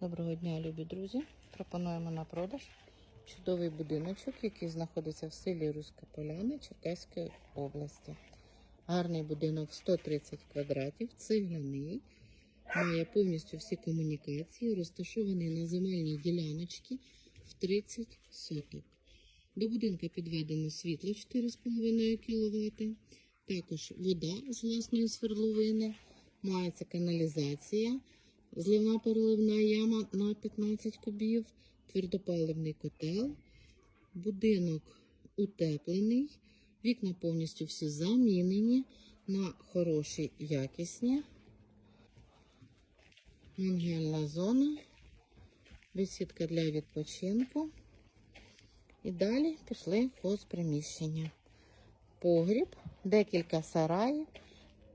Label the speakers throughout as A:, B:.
A: Доброго дня, любі друзі! Пропонуємо на продаж чудовий будиночок, який знаходиться в селі Руська Поляна Черкаської області. Гарний будинок 130 квадратів, цегляний, має повністю всі комунікації, розташований на земельній діляночці в 30 соток. До будинку підведено світло 4,5 кВт, також вода з власної свердловини, мається каналізація. Зливна переливна яма на 15 кубів, твердопаливний котел, будинок утеплений, вікна повністю всі замінені на хороші, якісні. Мангельна зона, бесідка для відпочинку. І далі пішли в хозприміщення. Погріб, декілька сараїв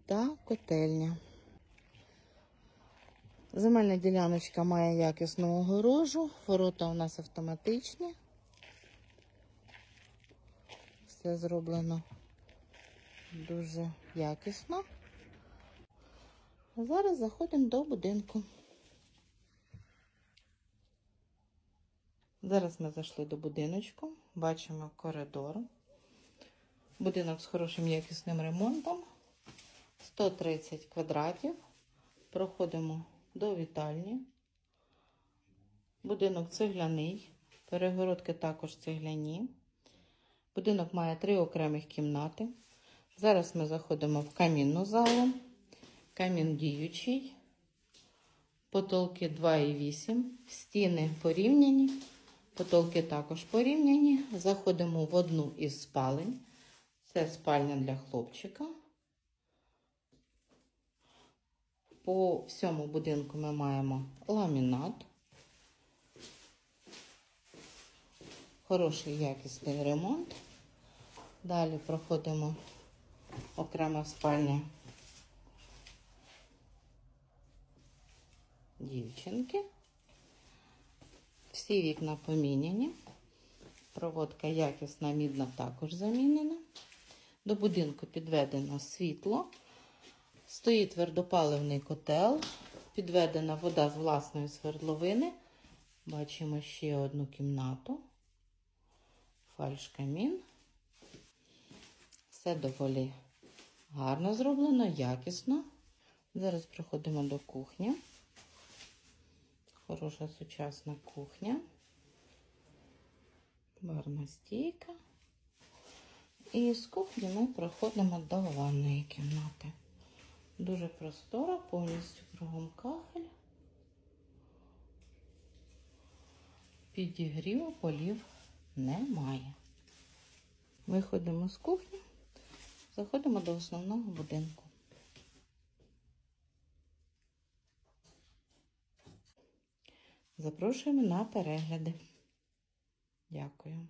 A: та котельня. Земельна діляночка має якісну огорожу, ворота у нас автоматичні. Все зроблено дуже якісно. Зараз заходимо до будинку. Зараз ми зайшли до будиночку, бачимо коридор. Будинок з хорошим якісним ремонтом. 130 квадратів. Проходимо до вітальні. Будинок цегляний, перегородки також цегляні. Будинок має три окремих кімнати. Зараз ми заходимо в камінну залу. Камін діючий, потолки 2,8, стіни порівняні, потолки також порівняні. Заходимо в одну із спалень. Це спальня для хлопчика. По всьому будинку ми маємо ламінат, хороший якісний ремонт. Далі проходимо окрема спальня дівчинки. Всі вікна поміняні. Проводка якісна, мідна також замінена. До будинку підведено світло. Стоїть твердопаливний котел, підведена вода з власної свердловини. Бачимо ще одну кімнату, фальшкамін. Все доволі гарно зроблено, якісно. Зараз приходимо до кухні. Хороша сучасна кухня. Барна стійка. І з кухні ми проходимо до ванної кімнати. Дуже простора, повністю кругом кахель. Підігріву полів немає. Виходимо з кухні, заходимо до основного будинку. Запрошуємо на перегляди. Дякую.